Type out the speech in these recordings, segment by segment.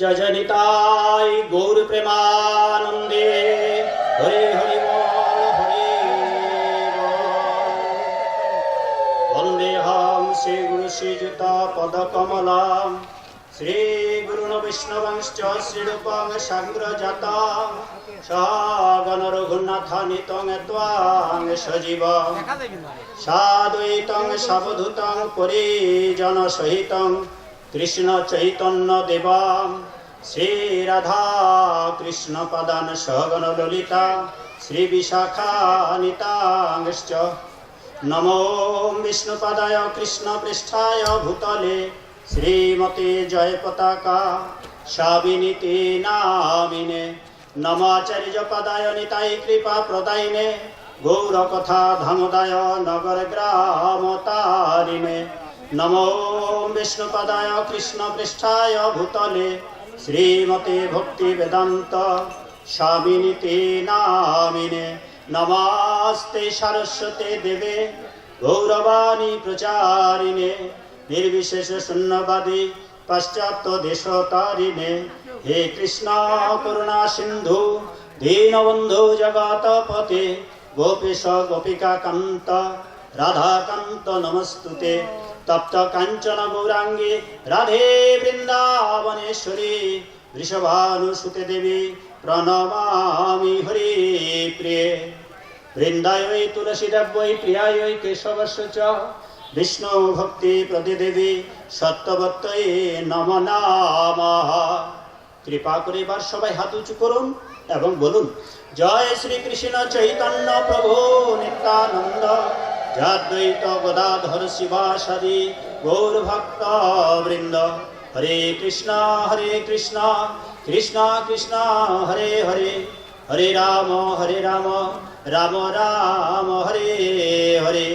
জয় জয় নিতাই গৌর প্রেমানন্দে হরে হরি হরে বল। বন্দেহং শ্রী গুরু শ্রীযুত পদ কমলাম শ্রী গুরুণ বৈষ্ণবংশ্চ শ্রীরূপং সাগ্রজাত সগণ রঘুনাথানিতং ত্বাং সজীব সাদ্বৈতং সাবধূতং পরিজন সহিতং কৃষ্ণ চৈতন্য দেবাম শ্রী রাধা কৃষ্ণ পদান সগণ ললিতা, শ্রী বিশাখা নিতাংশ্চ। নমো বিষ্ণুপদায় কৃষ্ণ পৃষ্ঠায় ভূতলে, শ্রীমতে জয় পতাকা সাবিনীতি নামিনে নমাচার্য পদায় নিতাই কৃপা প্রদায়িনে গৌর কথা ধামদায় নগর গ্রাম তারিণে। নমো বিষ্ণুপদায় কৃষ্ণ পৃষ্ঠায় ভূতলে শ্রীমতে ভক্তি বেদান্ত স্বামিনীতি নামিনে নমাস্তে সারস্বতে দেবে গৌরবাণী প্রচারিণে নির্বিশেষ শূন্যবাদী পাশ্চাত্য দেশ তারিণে হে কৃষ্ণ করুণা সিন্ধু দীনবন্ধু জগৎপতে গোপীশ গোপিকা কান্ত রাধাকান্ত নমস্তুতে তপ্ত কাঞ্চন গৌরাঙ্গী রাধে বৃন্দাবনেশ্বরী বৃষভানুসুতে দেবী প্রণমামি হরি প্রিয়ে। বৃন্দায় তুলসী দেব্যই প্রিয়ায় কেশবস্য চ, বিষ্ণু ভক্তি প্রতিদেবী সত্যবত্তই নম নামঃ। কৃপা করে এবার সবাই হাত উঁচু করুন এবং বলুন, জয় শ্রীকৃষ্ণ চৈতন্য প্রভু নিত্যানন্দ। যাদ্বৈত গদাধর শিবাসাদি গৌর ভক্ত বৃন্দ হরে কৃষ্ণ হরে কৃষ্ণ কৃষ্ণ কৃষ্ণ, হরে হরে। হরে রাম হরে রাম রাম রাম, হরে হরে।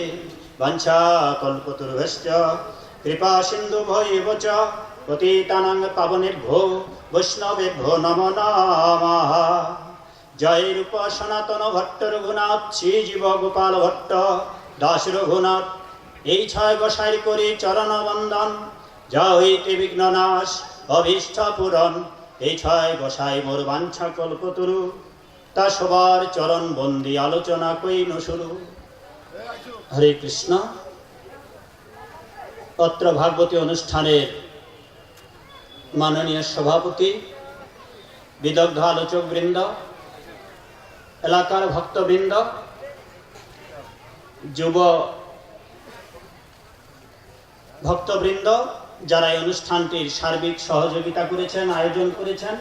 বঞ্ছা কল্পতুর্ভশ্চ, কৃপা সিন্ধু ভৈব চ পতিতানাং পাবনেভ্যো, বৈষ্ণবেভ্যো নম নমঃ। জয় রূপ সনাতন ভট্ট রঘুনাথ, শ্রী জীব গোপাল ভট্ট। দাস রঘুনাথ এই ছয় গোসাই করি চরণ বন্দন যা হইতে বিঘ্ন নাশ, অভীষ্ট পূরণ। এই ছয় গোসাই মোর বাঞ্ছা কল্পতরু। তা সবার চরণ বন্দি আলোচনা কইন শুরু। হরে কৃষ্ণ। পত্র ভাগবতী অনুষ্ঠানের মাননীয় সভাপতি, বিদগ্ধ আলোচক বৃন্দ এলাকার ভক্তবৃন্দ যুব ভক্তবৃন্দ যারা এই অনুষ্ঠানটির সার্বিক সহযোগিতা করেছেন, আয়োজন করেছেন,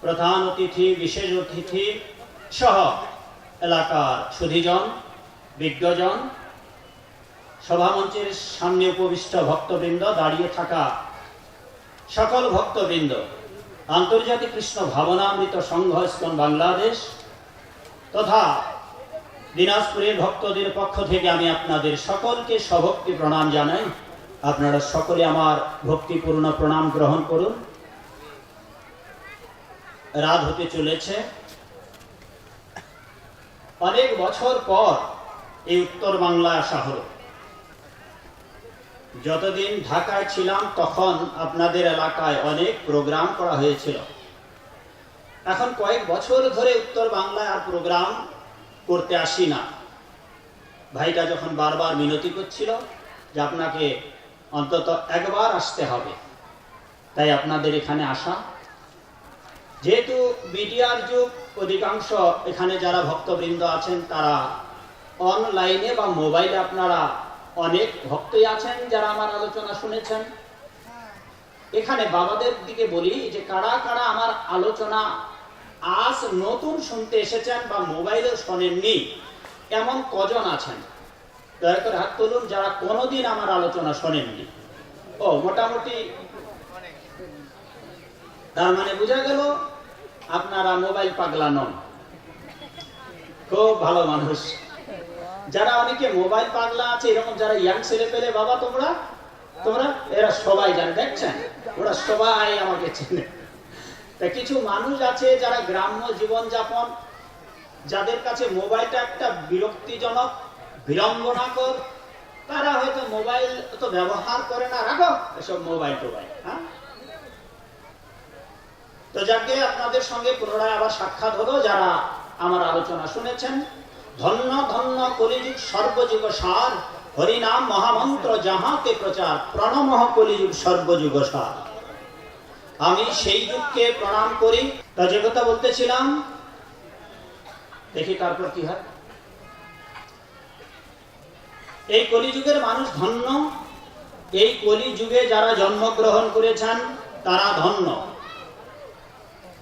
প্রধান অতিথি, বিশেষ অতিথি সহ এলাকার সুধীজন, বিজ্ঞজন, সভামঞ্চের সামনে উপবিষ্ট ভক্তবৃন্দ, দাঁড়িয়ে থাকা সকল ভক্তবৃন্দ, আন্তর্জাতিক কৃষ্ণ ভাবনামৃত সংঘ বাংলাদেশ তথা দিনাজপুরের ভক্তদের পক্ষ থেকে আমি আপনাদের সকলকে সভক্তি প্রণাম জানাই। আপনারা সকলে আমার ভক্তিপূর্ণ প্রণাম গ্রহণ করুন। রাত হতে চলেছে। অনেক বছর পর এই উত্তর বাংলায় আসা হলো। যতদিন ঢাকায় ছিলাম, তখন আপনাদের এলাকায় অনেক প্রোগ্রাম করা হয়েছিল। এখন কয়েক বছর ধরে উত্তর বাংলায় আর প্রোগ্রাম করতে আসি না। ভাইটা যখন বারবার মিনতি করছিল যে আপনাকে অন্তত একবার আসতে হবে, তাই আপনাদের এখানে আসা। যেহেতু বিডিআর যুগ, অধিকাংশ এখানে যারা ভক্তবৃন্দ আছেন, তারা অনলাইনে বা মোবাইলে আপনারা অনেক ভক্তই আছেন যারা আমার আলোচনা শুনেছেন। এখানে বাবাদের দিকে বলি যে কারা কারা আমার আলোচনা আজ নতুন শুনতে এসেছেন বা মোবাইলে শোনেননি, এমন কজন আছেন? দয়া করে হাত তুলুন, যারা কোনোদিন আমার আলোচনা শোনেননি। ও, মোটামুটি তার মানে বোঝা গেল আপনারা মোবাইল পাগলা নন। খুব ভালো মানুষ। যারা অনেকে মোবাইল পাগলা আছে, এরকম যারা ইয়াং ছেলে পেলে, বাবা তোমরা? তোমরা? এরা সবাই জানে, দেখছেন? ওরা সবাই আমাকে চেনে। তা কিছু মানুষ আছে যারা গ্রাম্য জীবন যাপন যাদের কাছে মোবাইলটা একটা বিরক্তিজনক, বিড়ম্বনাকর। তারা হয়তো মোবাইল তো ব্যবহার করে না। রাখো, এসব মোবাইল টোবাইল হ্যাঁ? তো যাকে আপনাদের সঙ্গে পুনরায় আবার সাক্ষাৎ হলো, যারা আমার আলোচনা শুনেছেন, ধন্য ধন্য কলিযুগ সর্বযুগ সার, হরিনাম মহামন্ত্র যাহাতে প্রচার প্রণমহ কলিযুগ সর্বযুগ সার। আমি সেই যুগকে প্রণাম করি। তা যে কথা বলতেছিলাম, দেখি তারপর কি হয়। এই কলিযুগের মানুষ ধন্য। এই কলিযুগে যারা জন্মগ্রহণ করেছেন, তারা ধন্য।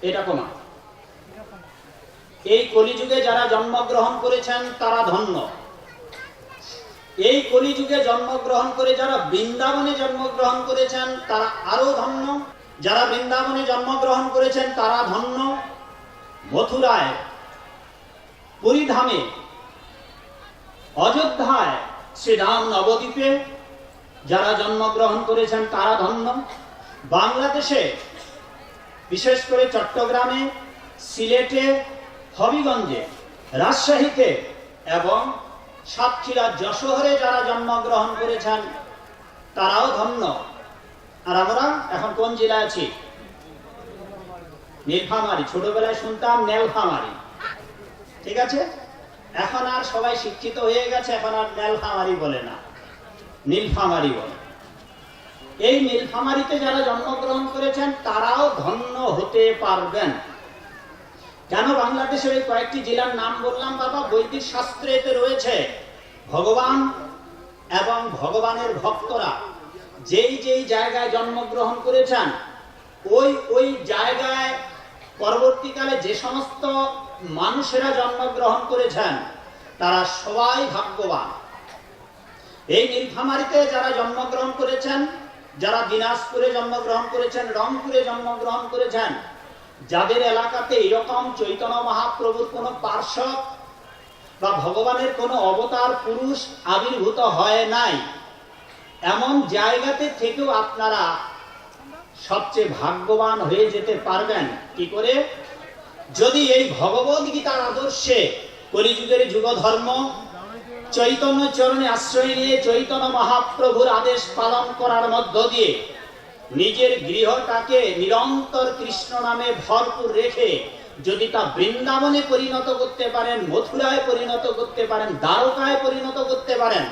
এটা কমা এই কলিযুগে যারা জন্মগ্রহণ করেছেন, তারা ধন্য। এই কলিযুগে জন্মগ্রহণ করে যারা বৃন্দাবনে জন্মগ্রহণ করেছেন, তারা আরও ধন্য। যারা বৃন্দাবনে জন্মগ্রহণ করেছেন, তারা ধন্য। মথুরায়, পুরীধামে, অযোধ্যায়, শ্রীরাম নবদ্বীপে যারা জন্মগ্রহণ করেছেন, তারা ধন্য। বাংলাদেশে, বিশেষ করে চট্টগ্রামে, সিলেটে, হবিগঞ্জে, রাজশাহীতে এবং সাতক্ষীরা, যশোহরে যারা জন্মগ্রহণ করেছেন, তারাও ধন্য। আর আমরা এখন কোন জেলায় আছি? নীলফামারি, ছোটবেলায় শুনতাম নেলফামারি ঠিক আছে? এখন আর সবাই শিক্ষিত হয়ে গেছে, এখন আর নেলফামারি বলে না। নীলফামারি বলে। এই নীলফামারিতে যারা জন্মগ্রহণ করেছেন, তারাও ধন্য হতে পারবেন। কেন বাংলাদেশের এই কয়েকটি জেলার নাম বললাম বাবা? বৈদিক শাস্ত্রে এতে রয়েছে, ভগবান এবং ভগবানের ভক্তরা। যেই যেই জায়গায় জন্মগ্রহণ করেছেন, ওই ওই জায়গায় পরবর্তীকালে যে সমস্ত মানুষেরা জন্মগ্রহণ করেছেন, তারা সবাই ভাগ্যবান। এই নীলফামারিতে যারা জন্মগ্রহণ করেছেন, যারা দিনাজপুরে জন্মগ্রহণ করেছেন, রংপুরে জন্মগ্রহণ করেছেন, যাদের এলাকাতে এরকম চৈতন্য মহাপ্রভুর কোনো পার্শ্বদ বা ভগবানের কোনো অবতার পুরুষ আবির্ভূত হয় নাই এমন জায়গাতে থেকেও আপনারা সবচেয়ে ভাগ্যবান হয়ে যেতে পারবেন। কি করে? যদি এই ভগবদ গীতার আদর্শে কলিযুগের যুগ ধর্ম চৈতন্য চরণে আশ্রয় নিয়ে চৈতন্য মহাপ্রভুর আদেশ পালন করার মধ্য দিয়ে নিজের গৃহটাকে নিরন্তর কৃষ্ণ নামে ভরপুর রেখে যদি তা বৃন্দাবনে পরিণত করতে পারেন, মথুরায় পরিণত করতে পারেন, দ্বারকায় পরিণত করতে পারেন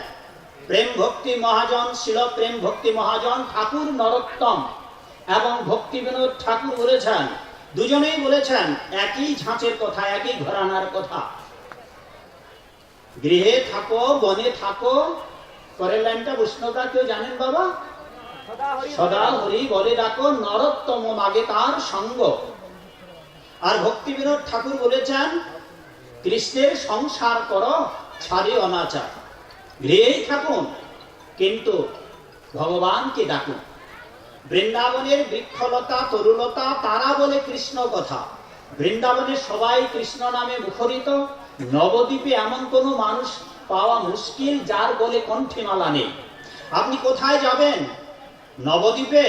প্রেম ভক্তি মহাজন, শিল প্রেম ভক্তি মহাজন, ঠাকুর নরোত্তম। এবং ভক্তি বিনোদ ঠাকুর বলেছেন, দুজনেই বলেছেন, একই ঝাঁচের কথা, একই ঘরানার কথা। গৃহে থাকো, বনে থাকো, পরের লাইনটা উষ্ণতা কেউ জানেন বাবা? সদা হরি বলে ডাকো, নরোত্তম মাগে তার সঙ্গ। আর ভক্তি বিনোদ ঠাকুর বলেছেন, কৃষ্ণের সংসার করো ছাড়ি অনাচার গৃহেই থাকুন, কিন্তু ভগবানকে ডাকুন। বৃন্দাবনের বৃক্ষলতা, তরুলতা, তারা বলে কৃষ্ণ কথা। বৃন্দাবনের সবাই কৃষ্ণ নামে মুখরিত। নবদ্বীপে এমন কোন মানুষ পাওয়া মুশকিল, যার বলে কণ্ঠেমালা নেই। আপনি কোথায় যাবেন? নবদ্বীপে?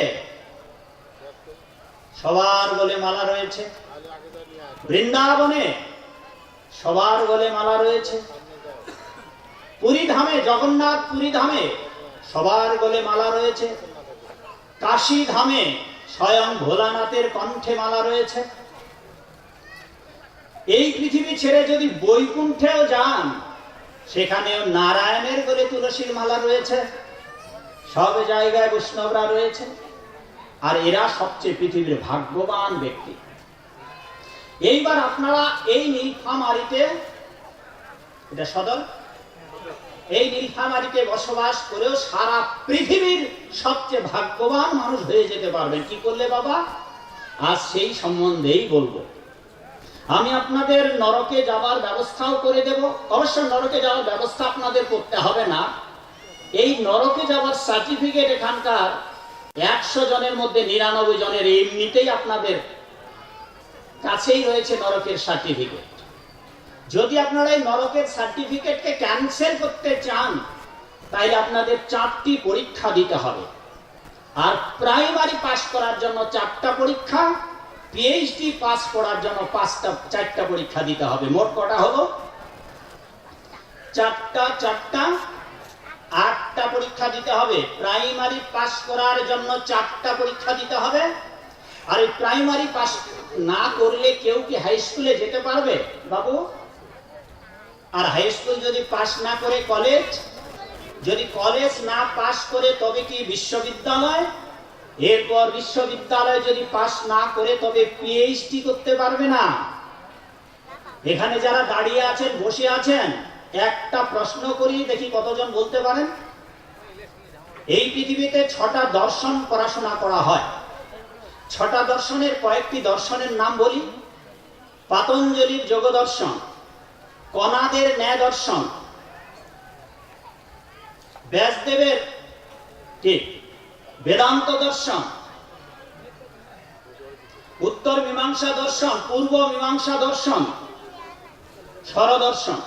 সবার বলে মালা রয়েছে। বৃন্দাবনে? সবার গলে মালা রয়েছে। পুরী ধামে জগন্নাথ পুরী ধামে সবার গলে মালা রয়েছে। কাশী ধামে স্বয়ং ভোলানাথের কণ্ঠে মালা রয়েছে। এই পৃথিবী ছেড়ে যদি বৈকুণ্ঠেও যান, সেখানেও নারায়ণের গলে তুলসীর মালা রয়েছে। সব জায়গায় বৈষ্ণবরা রয়েছে। আর এরা সবচেয়ে পৃথিবীর ভাগ্যবান ব্যক্তি। এইবার আপনারা এই নীলফামারিতে, এটা সদর এই নীলফামারিতে বসবাস করেও সারা পৃথিবীর সবচেয়ে ভাগ্যবান মানুষ হয়ে যেতে পারবেন কি করলে বাবা? আজ সেই সম্বন্ধেই বলব। আমি আপনাদের নরকে যাওয়ার ব্যবস্থাও করে দেব। অবশ্য নরকে যাওয়ার ব্যবস্থা আপনাদের করতে হবে না। এই নরকে যাওয়ার সার্টিফিকেট এখানকার একশো জনের মধ্যে নিরানব্বই জনের এমনিতেই আপনাদের কাছেই রয়েছে নরকের সার্টিফিকেট যদি আপনারা এই নরকের সার্টিফিকেটকে ক্যান্সেল করতে চান তাহলে আপনাদের চারটি পরীক্ষা দিতে হবে। আর প্রাইমারি পাস করার জন্য চারটা পরীক্ষা পিএইচডি পাস করার জন্য পাঁচটা, চারটা পরীক্ষা দিতে হবে। মোট কটা হলো? চারটা চারটা, আটটা পরীক্ষা দিতে হবে। প্রাইমারি পাস করার জন্য চারটা পরীক্ষা দিতে হবে। আর এই প্রাইমারি পাস না করলে কেউ কি হাই স্কুলে যেতে পারবে? বাবু? আর হাই স্কুল যদি পাস না করে কলেজ যদি কলেজ না পাস করে তবে কি বিশ্ববিদ্যালয়? এরপর বিশ্ববিদ্যালয় যদি পাস না করে তবে পিএইচডি করতে পারবে না। এখানে যারা দাঁড়িয়ে আছেন, বসে আছেন, একটা প্রশ্ন করি দেখি কতজন বলতে পারেন? এই পৃথিবীতে ছটা দর্শন পড়াশোনা করা হয়। ছটা দর্শনের কয়েকটি দর্শনের নাম বলি। পাতঞ্জলির যোগ দর্শন কণাদের ন্যায় দর্শন। ব্যাসদেবের ঠিক বেদান্ত দর্শন, উত্তর মীমাংসা দর্শন, পূর্ব মীমাংসা দর্শন, স্বরদর্শন,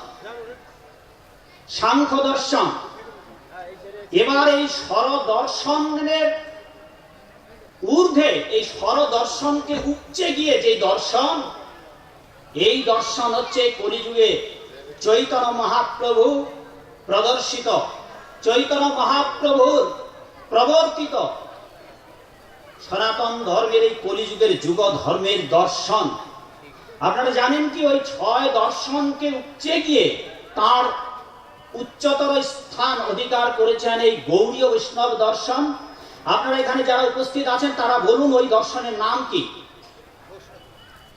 সাংখ্য দর্শন। এবার এই স্বরদর্শনের ঊর্ধ্বে, এই স্বরদর্শনকে উপচে গিয়ে যে দর্শন, এই দর্শন হচ্ছে কলিযুগে চৈতন্য মহাপ্রভু প্রদর্শিত, চৈতন্য মহাপ্রভুর প্রবর্তিত। সনাতন ধর্মের এই কলিযুগের যুগ ধর্মের দর্শন। আপনারা জানেন কি ওই ছয় দর্শনকে উপচে গিয়ে তার উচ্চতর স্থান অধিকার করেছেন এই গৌরীয় বৈষ্ণব দর্শন? আপনারা এখানে যারা উপস্থিত আছেন, তারা বলুন ওই দর্শনের নাম কি?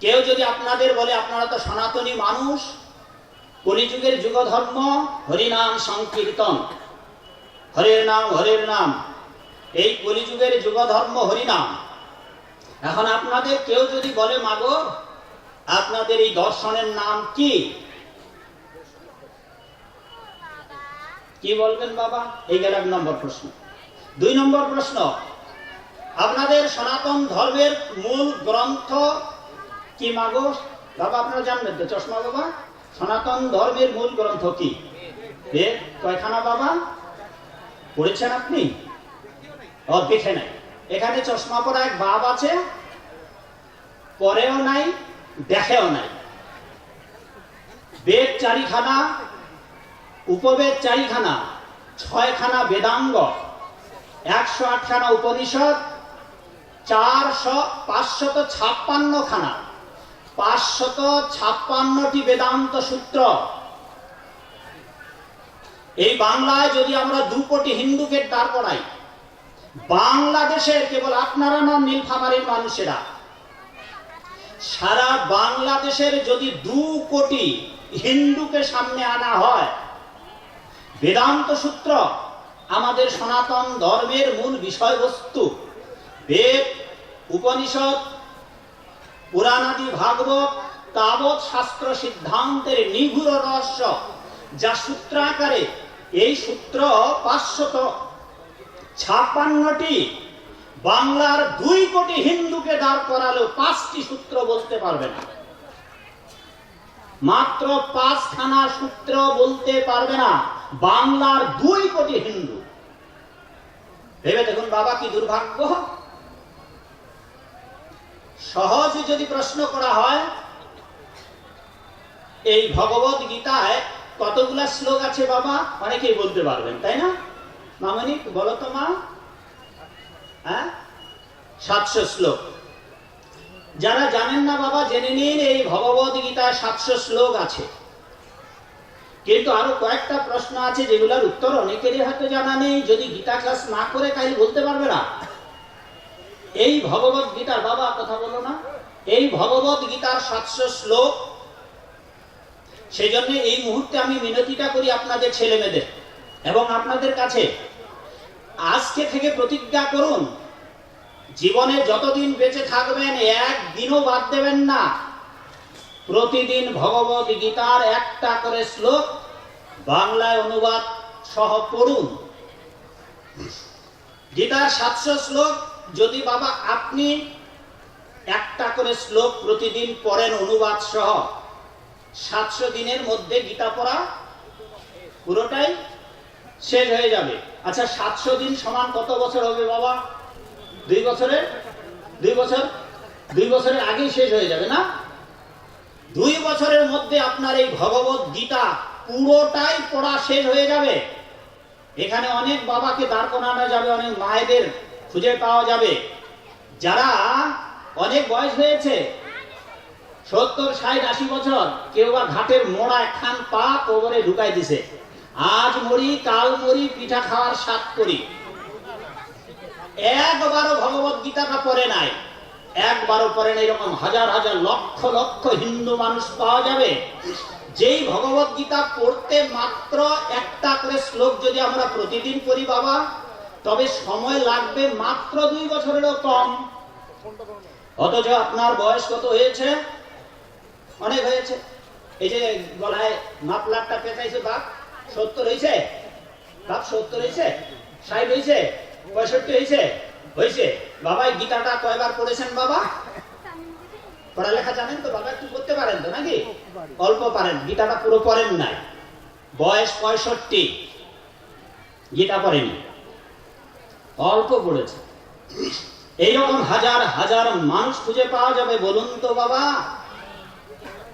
কেউ যদি আপনাদের বলে, আপনারা তো সনাতনী মানুষ কলিযুগের যুগ ধর্ম হরিনাম সংকীর্তন। হরের নাম হরের নাম। এই কলিযুগের যুগ ধর্ম হরিনাম। এখন আপনাদের কেউ যদি বলে, মাগো, আপনাদের এই দর্শনের নাম কি? কি বলবেন বাবা? এই গেল এক নম্বর প্রশ্ন। দুই নম্বর প্রশ্ন, আপনাদের সনাতন ধর্মের মূল গ্রন্থ কি মাগো? বাবা, আপনারা জানবেন তো, চশমা বাবা? সনাতন ধর্মের মূল গ্রন্থ কি? কয়খানা বাবা? পড়েছেন আপনি? দেখে নাই। এখানে চশমা পরা এক বাপ আছে, পরেও নাই, দেখেও নাই। বেদ চারিখানা, উপবেদ চারিখানা, ছয়খানা বেদাঙ্গ, একশো আটখানা উপনিষদ, চারশো পাঁচশত ছাপ্পান্ন খানা পাঁচশত ছাপ্পান্নটি বেদান্ত সূত্র। এই বাংলায় যদি আমরা দু কোটি হিন্দুকে দাঁড় করাই বাংলাদেশের কেবল আপনারা নন নীলফামারীর মানুষেরা। সারা বাংলাদেশের যদি দু কোটি হিন্দুকে সামনে আনা হয়, বেদান্ত সূত্র আমাদের সনাতন ধর্মের মূল বিষয়বস্তু। বেদ, উপনিষদ পুরাণাদি ভাগবত তাবৎ শাস্ত্র সিদ্ধান্তের নিগুড় রহস্য, যা সূত্রাকারে এই সূত্র পাঁচশত ছাপ্পান্নটি বাংলার দুই কোটি হিন্দুকে দাঁড় করালেও পাঁচটি সূত্র বলতে পারবে না। মাত্র পাঁচখানা সূত্র বলতে পারবে না, বাংলার দুই কোটি হিন্দু। ভেবে দেখুন বাবা, কি দুর্ভাগ্য। সহজে যদি প্রশ্ন করা হয়, এই ভগবত গীতায় কতগুলা শ্লোক আছে বাবা? অনেকেই বলতে পারবেন, তাই না? মামনি, বলো তো মা। হ্যাঁ? সাতশো শ্লোক। যারা জানেন না বাবা, জেনে নিন, এই ভগবত গীতায় সাতশো শ্লোক আছে। কিন্তু আরও কয়েকটা প্রশ্ন আছে, যেগুলোর উত্তর অনেকেরই হয়তো জানা নেই। যদি গীতা ক্লাস না করে তাই বলতে পারবে না। এই ভগবত গীতার বাবা কথা বলো না। এই ভগবত গীতার সাতশো শ্লোক। সেই জন্য এই মুহূর্তে আমি মিনতিটা করি আপনাদের ছেলে মেয়েদের এবং আপনাদের কাছে। আজকে থেকে প্রতিজ্ঞা করুন, জীবনে যতদিন বেঁচে থাকবেন, একদিনও বাদ দেবেন না। প্রতিদিন ভগবত গীতার একটা করে শ্লোক বাংলায় অনুবাদ সহ পড়ুন। গীতার সাতশো শ্লোক যদি বাবা আপনি একটা করে শ্লোক প্রতিদিন পড়েন অনুবাদ সহ, সাতশো দিনের মধ্যে গীতা পড়া পুরোটাই শেষ হয়ে যাবে। আচ্ছা সাতশো দিন সমান কত বছর হবে বাবা? দুই বছরের দুই বছর? দুই বছরের আগেই শেষ হয়ে যাবে না? দুই বছরের মধ্যে আপনার এই ভগবত গীতা পুরোটাই পড়া শেষ হয়ে যাবে। এখানে অনেক বাবাকে দাঁড় করানো যাবে, অনেক মায়েদের খুঁজে পাওয়া যাবে। যারা অনেক বয়স হয়েছে, সত্তর, ষাট, আশি বছর, কেউ বা ঘাটের মোড়া একখান পা কবরে ঢুকাই দিছে। আজ মরি কাল মরি পিঠা খাওয়ার স্বাদ করি। একবারও ভগবত গীতাটা পড়ে নাই। একবারও পড়ে নাই, এরকম হাজার হাজার লক্ষ লক্ষ হিন্দু মানুষ পাওয়া যাবে। যেই ভগবত গীতা পড়তে মাত্র একটা করে শ্লোক যদি আমরা প্রতিদিন করি বাবা তবে সময় লাগবে মাত্র দুই বছরেরও কম। অথচ আপনার বয়স কত হয়েছে? অনেক হয়েছে। এই যে গলায় মাপলারটা পেঁচাইছে, বাপ সত্তর হয়েছে? বাপ সত্তর হয়েছে? ষাট হয়েছে? পঁয়ষট্টি হয়েছে? হয়েছে। বাবা গীতাটা কয়বার পড়েছেন, বাবা? পড়ালেখা জানেন তো, বাবা একটু করতে পারেন তো নাকি? অল্প পারেন, গীতাটা পুরো পড়েন নাই। বয়স পঁয়ষট্টি। গীতা পড়েনি। অল্প পড়েছে এইরকম হাজার হাজার মানুষ খুঁজে পাওয়া যাবে, বলুন তো বাবা।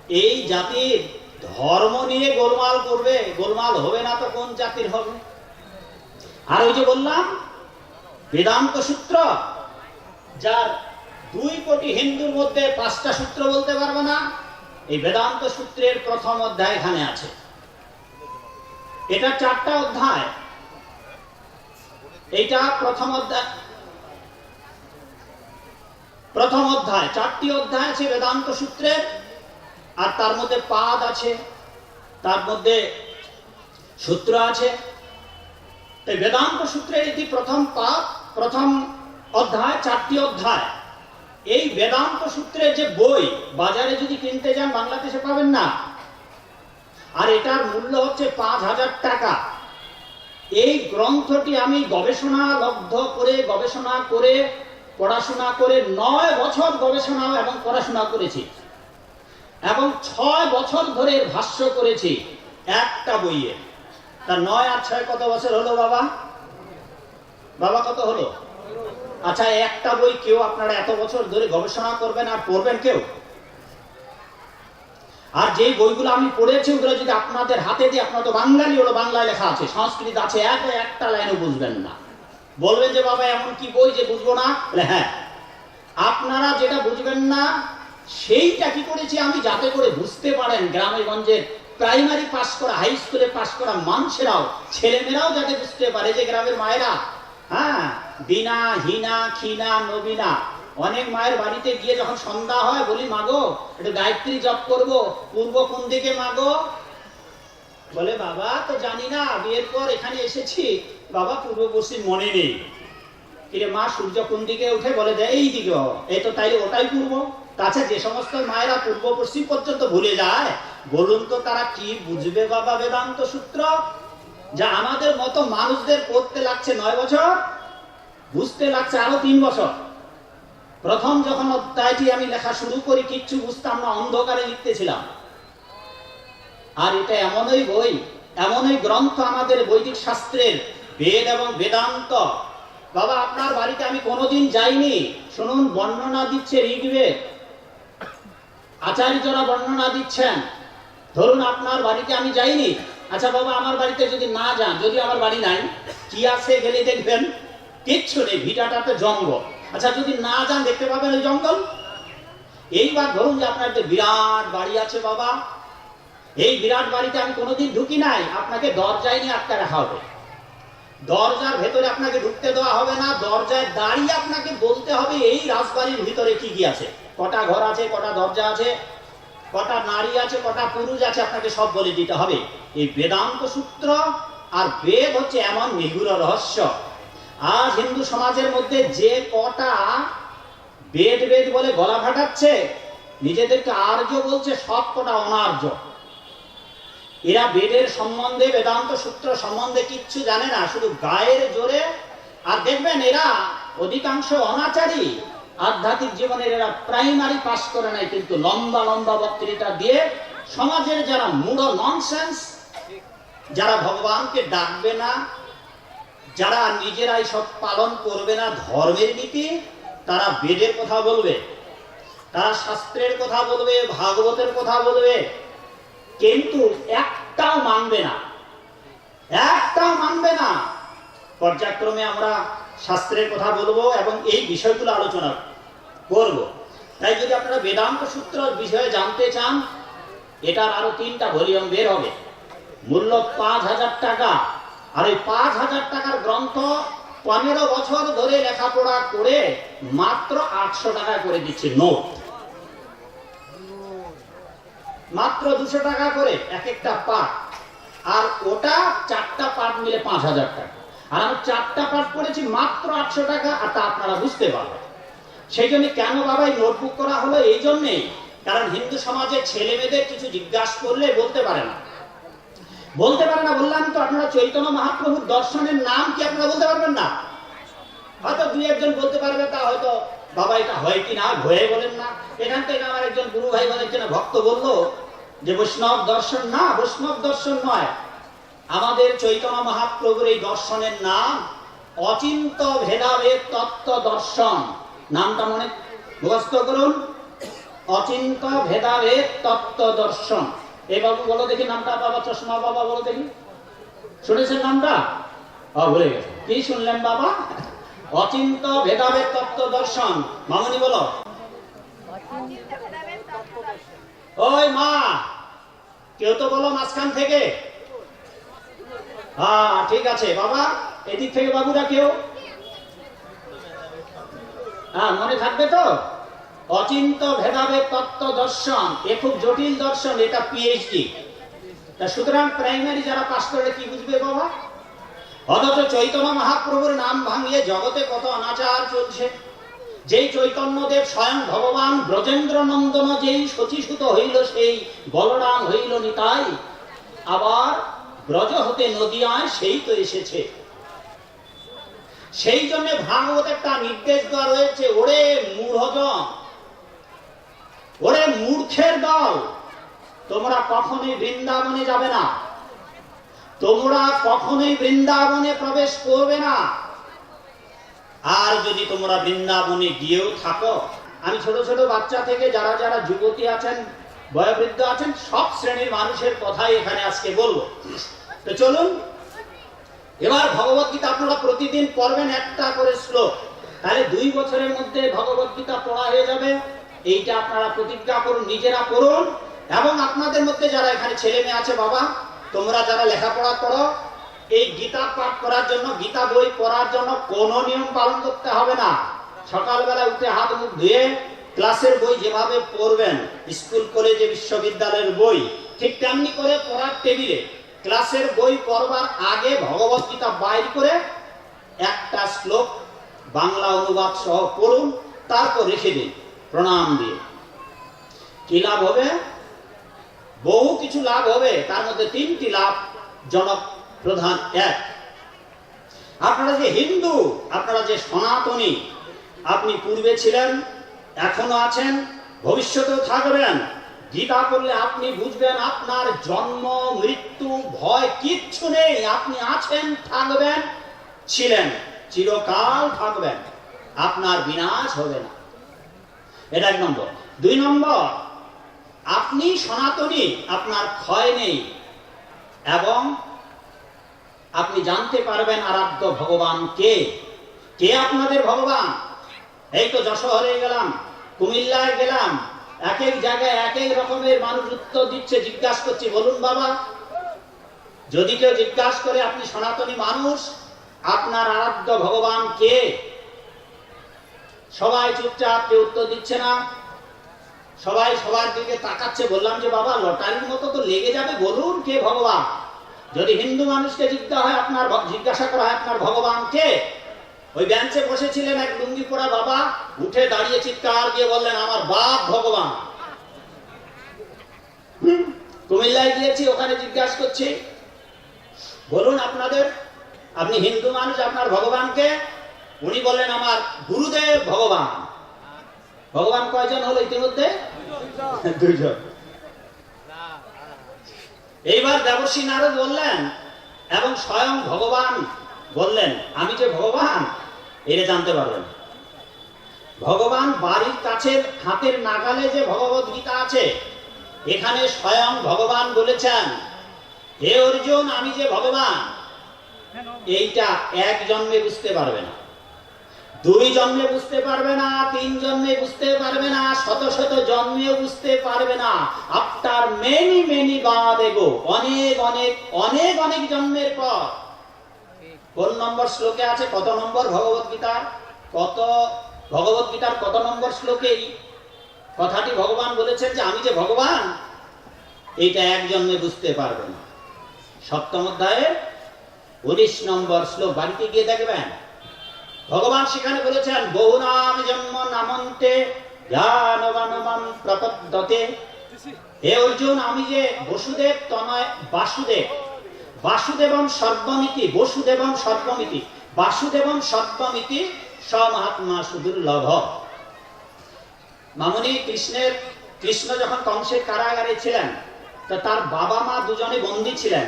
এই জাতির ধর্ম নিয়ে গোলমাল করবে, গোলমাল হবে না তো কোন জাতির হবে? আর ওই যে বললাম, বেদান্ত সূত্র, যার দুই কোটি হিন্দুর মধ্যে পাঁচটা সূত্র বলতে পারবে না, এই বেদান্ত সূত্রের প্রথম অধ্যায় এখানে আছে। এটা চারটা অধ্যায়। এইটা প্রথম অধ্যায়। প্রথম অধ্যায়, চারটি অধ্যায় আছে বেদান্ত সূত্রের, আর তার মধ্যে পাদ আছে, তার মধ্যে সূত্র আছে। তাই বেদান্ত সূত্রের এটি প্রথম পাদ, প্রথম অধ্যায়, চারটি অধ্যায়। এই বেদান্ত সূত্রের যে বই, বাজারে যদি কিনতে যান, বাংলাদেশে পাবেন না। আর এটার মূল্য হচ্ছে পাঁচ হাজার টাকা। এই গ্রন্থটি আমি গবেষণা লব্ধ করে, গবেষণা করে, পড়াশোনা করে নয় বছর গবেষণা এবং পড়াশোনা করেছি। এবং ছয় বছর ধরে ভাষ্য করেছি একটা বইয়ে। তা নয় আর ছয় কত বছর হলো বাবা? বাবা কত হলো? আচ্ছা একটা বই কেউ আপনারা এত বছর ধরে গবেষণা করবেন আর পড়বেন কেউ? আর যেই বইগুলো আমি পড়েছি, ওগুলো যদি আপনাদের হাতে দিয়ে আপনার তো বাঙালি হলো, বাংলায় লেখা আছে, সংস্কৃত আছে, এক একটা লাইনও বুঝবেন না। বলবেন যে, বাবা, এমন কি বই যে বুঝব না? হ্যাঁ আপনারা যেটা বুঝবেন না, সেইটা কি করেছি আমি যাতে করে বুঝতে পারেন গ্রামে গঞ্জের প্রাইমারি পাস করা, হাই স্কুলে পাস করা মানুষেরাও, ছেলেমেয়েরাও যাতে বুঝতে পারে যে গ্রামের মায়েরা হ্যাঁ বিনা, হিনা খিনা নবীনা অনেক মায়ের বাড়িতে গিয়ে যখন সন্ধ্যা হয়, বলি, মাগো, একটু গায়ত্রী জপ করব, পূর্ব কোন দিকে মাগো? বলে, বাবা তো জানি না, বিয়ের পর এখানে এসেছি। বাবা পূর্ব পশ্চিম মনে নেই। কিরে মা, সূর্য কোন দিকে উঠে বলে যে এই দিকে এই তো তাইলে ওটাই পূর্ব। তাছাড়া যে সমস্ত মায়েরা পূর্ব পশ্চিম পর্যন্ত ভুলে যায়, বলুন তো তারা কি বুঝবে বাবা বেদান্ত সূত্র? যা আমাদের মতো মানুষদের পড়তে লাগছে নয় বছর, বুঝতে লাগছে আরও তিন বছর। প্রথম যখন অধ্যায়টি আমি লেখা শুরু করি, কিচ্ছু বুঝতাম না অন্ধকারে লিখতেছিলাম। আর এটা এমনই বই, এমনই গ্রন্থ আমাদের বৈদিক শাস্ত্রের বেদ এবং বেদান্ত। বাবা, আপনার বাড়িতে আমি কোনোদিন যাইনি। শুনুন, বর্ণনা দিচ্ছে ঋগ্বেদ। আচার্যরা বর্ণনা দিচ্ছেন। ধরুন, আপনার বাড়িতে আমি যাইনি। আচ্ছা বাবা, আমার বাড়িতে যদি না যান, যদি আমার বাড়ি নাই, কি আছে গেলে দেখবেন? কিচ্ছু নেই ভিটাটাতে জঙ্গল। আচ্ছা যদি না যান, দেখতে পাবেন ওই জঙ্গল। এইবার ধরুন যে আপনার একটা বিরাট বাড়ি আছে, বাবা, এই বিরাট বাড়িতে আমি কোনোদিন ঢুকি নাই, আপনাকে দরজায় নিয়ে আটকা রাখা হবে। দরজার ভেতরে আপনাকে ঢুকতে দেওয়া হবে না, দরজায় দাঁড়িয়ে আপনাকে বলতে হবে এই রাজবাড়ির ভিতরে কি কি আছে। কটা ঘর আছে, কটা দরজা আছে, কটা নারী আছে, কটা পুরুষ আছে, আপনাকে সব বলে দিতে হবে। এই বেদান্ত সূত্র আর বেদ হচ্ছে এমন নিগুড় রহস্য। আজ হিন্দু সমাজের মধ্যে যে কটা বেদ বেদ বলে গলা ফাটাচ্ছে, নিজেদেরকে আর্য বলছে সব কটা অনার্য। এরা বেদের সম্বন্ধে, বেদান্ত সূত্র সম্বন্ধে কিচ্ছু জানে না, শুধু গায়ের জোরে। আর দেখবেন এরা অধিকাংশ অনাচারী। আধ্যাত্মিক জীবনের এরা প্রাইমারি পাস করে নাই, কিন্তু লম্বা লম্বা বক্তৃতা দিয়ে সমাজের যারা মূঢ় ননসেন্স যারা ভগবানকে ডাকবে না যারা নিজেরাই সব পালন করবে না ধর্মের নীতি, তারা বেদের কথা বলবে, তারা শাস্ত্রের কথা বলবে, ভাগবতের কথা বলবে, কিন্তু একটাও মানবে না। একটাও মানবে না। পর্যায়ক্রমে আমরা শাস্ত্রের কথা বলব এবং এই বিষয়গুলো আলোচনা করব। তাই যদি আপনারা বেদান্ত সূত্র বিষয়ে জানতে চান, এটার আরও তিনটা ভলিউম বের হবে। মূল্য পাঁচ হাজার টাকা। আর এই পাঁচ হাজার টাকার গ্রন্থ পনেরো বছর ধরে লেখাপড়া করে মাত্র আটশো টাকা করে দিচ্ছে নোট। মাত্র দুশো টাকা করে এক একটা পাঠ। আর ওটা চারটা পাঠ মিলে পাঁচ হাজার টাকা। আর আমি চারটা পাঠ পড়েছি মাত্র আটশো টাকা, আর তা আপনারা বুঝতে পারবেন। সেই জন্য কেন বাবা এই নোটবুক করা হলো? এই জন্যেই কারণ হিন্দু সমাজে ছেলে মেয়েদের কিছু জিজ্ঞাসা করলে বলতে পারে না। বলতে পারে না, বললাম তো আপনারা চৈতন্য মহাপ্রভুর দর্শনের নাম কি আপনারা বলতে পারবেন না? হয়তো দুই একজন বলতে পারবে, তা হয়তো বাবা এটা হয় কি না, ভয়ে বলেন না। এখান থেকে আমার একজন গুরু ভাই বলেন কিনা ভক্ত বলল যে, বৈষ্ণব দর্শন না, বৈষ্ণব দর্শন নয়। আমাদের চৈতন্য মহাপ্রভুর এই দর্শনের নাম অচিন্ত ভেদাভেদ তত্ত্ব দর্শন। নামটা মনে মুখস্থ করুন। অচিন্ত ভেদাভেদ তত্ত্ব দর্শন। এই বাবু বলো দেখি নামটা, বাবা চশমা, বাবা বলো দেখি। শুনেছেন নামটা? ও ভুলে গেছে। কি শুনলেন বাবা? অচিন্ত ভেদাভেদ তত্ত্ব দর্শন। মামনি বলো। ওই মা, কেউ তো বলো মাঝখান থেকে। হ্যাঁ ঠিক আছে, বাবা, এদিক থেকে বাবুরা কেউ? হ্যাঁ মনে থাকবে তো? অচিন্ত ভেদাভেদ তত্ত্ব দর্শন, এ খুব জটিল দর্শন, এটা পিএইচডি তা সুতরাং প্রাইমারি যারা পাস করে কি বুঝবে বাবা? অথচ চৈতন্য মহাপ্রভুর নাম ভাঙিয়ে জগতে কত অনাচার চলছে। যেই চৈতন্যদেব স্বয়ং ভগবান ব্রজেন্দ্র নন্দন যেই শচীসূত হইল, সেই বলরাম হইল নিতাই আবার ব্রজ হতে নদিয়ায় সেই তো এসেছে। সেই জন্য ভাগবত একটা নির্দেশ দেওয়া রয়েছে, ওরে মূঢ়জন ওরে মূর্খের দল, তোমরা কখনোই বৃন্দাবনে যাবে না। তোমরা কখনোই বৃন্দাবনে প্রবেশ করবে না। আর যদি তোমরা বৃন্দাবনে গিয়েও থাকো, আমি ছোট ছোট বাচ্চা থেকে যারা যারা যুবতী আছেন, বয়োবৃদ্ধ আছেন, সব শ্রেণির মানুষের কথাই এখানে আজকে বলব। তো চলুন, এবার ভগবত গীতা আপনারা প্রতিদিন পড়বেন একটা করে শ্লোক। তাহলে দুই বছরের মধ্যে ভগবত গীতা পড়া হয়ে যাবে। এইটা আপনারা প্রতিজ্ঞা করুন, নিজেরা করুন। এবং আপনাদের মধ্যে যারা এখানে ছেলে মেয়ে আছে, বাবা, তোমরা যারা লেখাপড়া করো, এই গীতা পাঠ করার জন্য, গীতা বই পড়ার জন্য কোনো নিয়ম পালন করতে হবে না। সকালবেলা উঠে হাত মুখ ধুয়ে ক্লাসের বই যেভাবে পড়বেন, স্কুল, কলেজে, বিশ্ববিদ্যালয়ের বই, ঠিক তেমনি করে পড়ার টেবিলে ক্লাসের বই পড়বার আগে ভগবত গীতা বাইর করে একটা শ্লোক বাংলা অনুবাদ সহ পড়ুন, তারপর রেখে দিন। প্রণাম দিয়ে। কি লাভ হবে? বহু কিছু লাভ হবে, তার মধ্যে তিনটি লাভ জনক প্রধান এক। আপনারা যে হিন্দু, আপনারা যে সনাতনী, আপনি পূর্বে ছিলেন, এখনও আছেন, ভবিষ্যতেও থাকবেন। গীতা পড়লে আপনি বুঝবেন আপনার জন্ম, মৃত্যু, ভয় কিচ্ছু নেই। আপনি আছেন, থাকবেন, ছিলেন, চিরকাল থাকবেন। আপনার বিনাশ হবে না। এটা এক নম্বর। দুই নম্বর, আপনি সনাতনী, আপনার ক্ষয় নেই এবং আপনি জানতে পারবেন আরাধ্য ভগবান কে। কে আপনাদের ভগবান? এই তো যশোহরে গেলাম, কুমিল্লায় গেলাম এক এক জায়গায় এক এক রকমের মানুষ উত্তর দিচ্ছে, জিজ্ঞাসা করছি, বলুন বাবা। যদি কেউ জিজ্ঞাসা করে, আপনি সনাতনী মানুষ, আপনার আরাধ্য ভগবান কে? সবাই চুপচাপ, কেউ উত্তর দিচ্ছে না। সবাই সবার দিকে তাকাচ্ছে, বললাম যে, বাবা, লটারির মতো তো লেগে যাবে, বলুন কে ভগবান? যদি হিন্দু মানুষকে জিজ্ঞাসা হয়, আপনার জিজ্ঞাসা করা হয়, আপনার ভগবান কে? ওই বেঞ্চে বসেছিলেন এক লুঙ্গি পরা বাবা, উঠে দাঁড়িয়ে চিৎকার দিয়ে বললেন, আমার বাপ ভগবান। কুমিল্লায় গিয়েছি, ওখানে জিজ্ঞাসা করছি, বলুন আপনাদের, আপনি হিন্দু মানুষ, আপনার ভগবানকে উনি বললেন আমার গুরুদেব ভগবান। ভগবান কয়জন হলো ইতিমধ্যে? দুইজন। এইবার দেবশ্রী নারদ বললেন, এবং স্বয়ং ভগবান বললেন, আমি যে ভগবান, এটা জানতে পারলেন ভগবান বাড়ির কাছের হাতের নাগালে যে ভগবত গীতা আছে, এখানে স্বয়ং ভগবান বলেছেন, হে অর্জুন, আমি যে ভগবান, এইটা এক জন্মে বুঝতে পারবে না। দুই জন্মে বুঝতে পারবে না, তিন জন্মে বুঝতে পারবে না, শত শত জন্মেও বুঝতে পারবে না। আফটার মেনি মেনি বাদ এগো। অনেক অনেক অনেক অনেক জন্মের পর। কোন নম্বর শ্লোকে আছে? কত নম্বর ভগবত গীতার? কত ভগবত গীতার কত নম্বর শ্লোকেই? কথাটি ভগবান বলেছেন যে, আমি যে ভগবান, এটা এক জন্মে বুঝতে পারবে না। সপ্তম অধ্যায়ের উনিশ নম্বর শ্লোক। বাড়িতে গিয়ে দেখবেন ভগবান সেখানে বলেছেন, বহু নাম জন্ম নামন্তে প্রপদ্যতে। হে অর্জুন, আমি যে বসুদেব তনয় বাসুদেব, বাসুদেবম সর্বমিতি, বসুদেবম সর্বমিতি, বাসুদেবম সর্বমিতি সমহাত্মা সুদুর্লভ। মামনি কৃষ্ণের, কৃষ্ণ যখন কংসের কারাগারে ছিলেন, তা তার বাবা মা দুজনে বন্দী ছিলেন।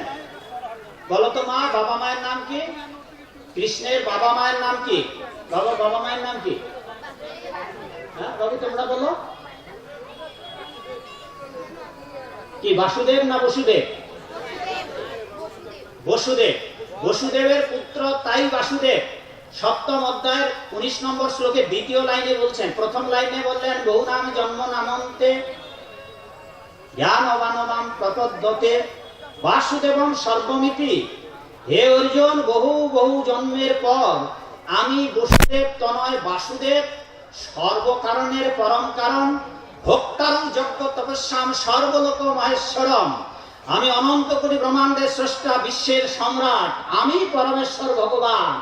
বলতো মা বাবা মায়ের নাম কি? কৃষ্ণের বাবা মায়ের নাম কি? বাবা বাবা মায়ের নাম কি? হ্যাঁ তোমরা বলো। কি, বাসুদেব না বসুদেব? বসুদেব। বসুদেবের পুত্র তাই বাসুদেব। সপ্তম অধ্যায়ের উনিশ নম্বর শ্লোকে দ্বিতীয় লাইনে বলছেন, প্রথম লাইনে বললেন, বহু নাম জন্ম নামন্তে জ্ঞান অবানবাম প্রপদ্যতে বাসুদেবম সর্বমিতি হে অর্জুন, বহু বহু জন্মের পর আমি বসুদেব তনয় বাসুদেব, সর্বকারণের পরম কারণ, ভোক্তারং যজ্ঞ তপস্যাম সর্বলোক মহেশ্বরম। আমি অনন্ত কোটি ব্রহ্মাণ্ডের স্রষ্টা, বিশ্বের সম্রাট, আমি পরমেশ্বর ভগবান।